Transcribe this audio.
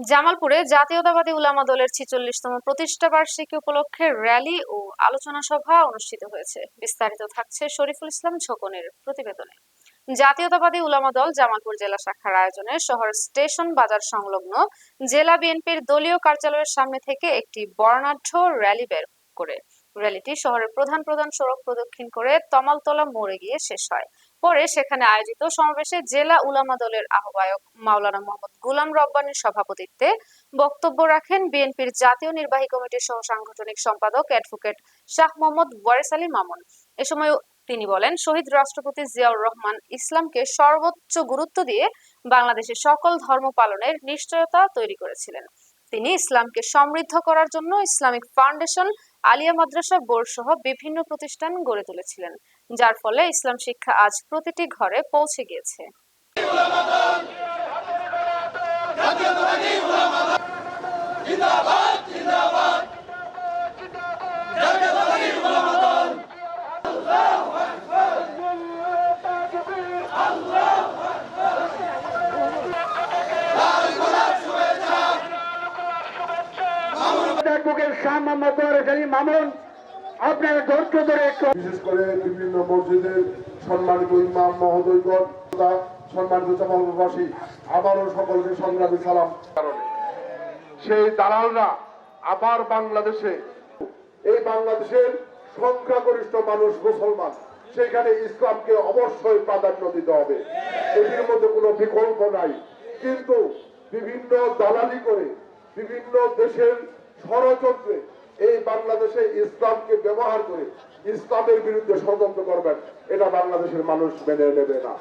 জামালপুরে জাতীয়তাবাদী উলামা দলের ছিচল্লিশতম প্রতিষ্ঠা বার্ষিকী উপলক্ষে র্যালি ও আলোচনা সভা অনুষ্ঠিত হয়েছে। বিস্তারিত থাকছে শরীফুল ইসলাম ঝোকনের প্রতিবেদনে। জাতীয়তাবাদী উলামা দল জামালপুর জেলা শাখার আয়োজনে শহর স্টেশন বাজার সংলগ্ন জেলা বিএনপির দলীয় কার্যালয়ের সামনে থেকে একটি বর্ণাঢ্য র্যালি বের করে। র্যালিটি শহরের প্রধান প্রধান সড়ক প্রদক্ষিণ করে তমালতলা মোড়ে গিয়ে শেষ হয়। পরে সেখানে আয়োজিত সমাবেশে জেলা উলামা দলের আহ্বায়ক মাওলানা মোহাম্মদ গুলাম রব্বানীর সভাপতিত্বে বক্তব্য রাখেন বিএনপির জাতীয় নির্বাহী কমিটির সহ সাংগঠনিক সম্পাদক অ্যাডভোকেট শাহ মোহাম্মদ ওয়ারিস আলী মামুন। এ সময় তিনি বলেন, শহীদ রাষ্ট্রপতি জিয়াউর রহমান ইসলামকে সর্বোচ্চ গুরুত্ব দিয়ে বাংলাদেশের সকল ধর্ম পালনের নিশ্চয়তা তৈরি করেছিলেন। তিনি ইসলামকে সমৃদ্ধ করার জন্য Islamic Foundation Alia Madrasa board সহ বিভিন্ন প্রতিষ্ঠান গড়ে তুলেছিলেন, যার ফলে ইসলাম শিক্ষা আজ প্রতিটি ঘরে পৌঁছে গিয়েছে। আপনারা ধৈর্য ধরে বিশেষ করে বিভিন্ন মসজিদের সম্মানিত ইমাম, মহোদয়গণ সম্মানিত জামালবাসী, আবারও সকলকে সংগ্রামী সালাম। কারণে সেই দালালরা আবার বাংলাদেশে এই বাংলাদেশের সংখ্যাগরিষ্ঠ মানুষ মুসলমান, সেখানে ইসলামকে অবশ্যই প্রাধান্য দিতে হবে। এটির মধ্যে কোনো বিকল্প নাই। কিন্তু বিভিন্ন দালালি করে বিভিন্ন দেশের ষড়যন্ত্রে এই বাংলাদেশে ইসলামকে ব্যবহার করে ইসলামের বিরুদ্ধে ষড়যন্ত্র করবেন, এটা বাংলাদেশের মানুষ মেনে নেবে না।